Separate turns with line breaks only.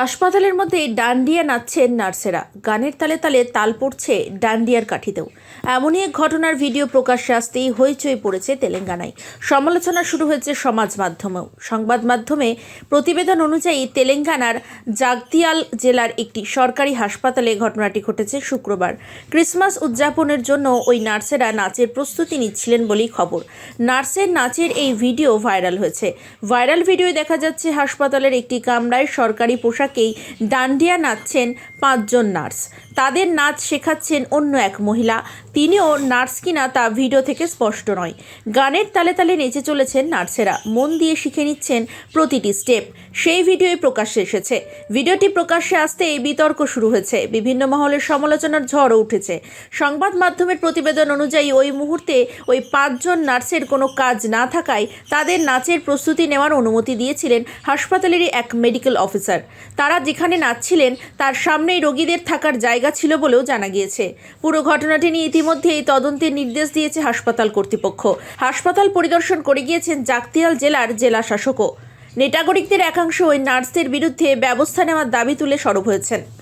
হাসপাতালের মধ্যে ডান্ডিয়া নাচছেন নার্সেরা। গানের তালে তালে তাল পড়ছে ডান্ডিয়ার কাঠিতেও। এমনই এক ঘটনার ভিডিও প্রকাশ্যে আসতেই হইচই পড়েছে তেলেঙ্গানায়। সমালোচনা শুরু হয়েছে সমাজ মাধ্যমেও। সংবাদ মাধ্যমে প্রতিবেদন অনুযায়ী তেলেঙ্গানার জাগতিয়াল জেলার একটি সরকারি হাসপাতালে ঘটনাটি ঘটেছে শুক্রবার। ক্রিসমাস উদযাপনের জন্য ওই নার্সেরা নাচের প্রস্তুতি নিচ্ছিলেন বলেই খবর। নার্সের নাচের এই ভিডিও ভাইরাল হয়েছে। ভাইরাল ভিডিও দেখা যাচ্ছে হাসপাতালের একটি কামরায় সরকারি পোশাকেই ডান্ডিয়া নাচছেন পাঁচজন নার্স। তাদের নাচ শেখাচ্ছেন অন্য এক মহিলা। তিনিও নার্স কিনা তা ভিডিও থেকে স্পষ্ট নয়। গানের তালে তালে নেচে চলেছেন নার্সেরা। মন দিয়ে শিখে নিচ্ছেন প্রতিটি স্টেপ। সেই ভিডিওই প্রকাশ্যে এসেছে। ভিডিওটি প্রকাশ্যে আসতে এই বিতর্ক শুরু হয়েছে। বিভিন্ন মহলের সমালোচনার ঝড়ও উঠেছে। সংবাদ মাধ্যমের প্রতিবেদন অনুযায়ী ওই মুহূর্তে ওই পাঁচজন নার্সের কোনো কাজ না থাকায় তাদের নাচের প্রস্তুতি নেওয়ার অনুমতি দিয়েছিলেন হাসপাতালেরই এক মেডিকেল অফিসার। তারা যেখানে নাচছিলেন, তার সামনেই রোগীদের থাকার জায়গা ছিল বলেও জানা গিয়েছে। পুরো ঘটনাটি নিয়ে ইতিমধ্যেই তদন্তের নির্দেশ দিয়েছে হাসপাতাল কর্তৃপক্ষ। হাসপাতাল পরিদর্শন করে গিয়েছেন জাকতিয়াল জেলার জেলা শাসকও। নেটাগরিকদের একাংশ ওই নার্সদের বিরুদ্ধে ব্যবস্থা নেওয়ার দাবি তুলে সরব হয়েছেন।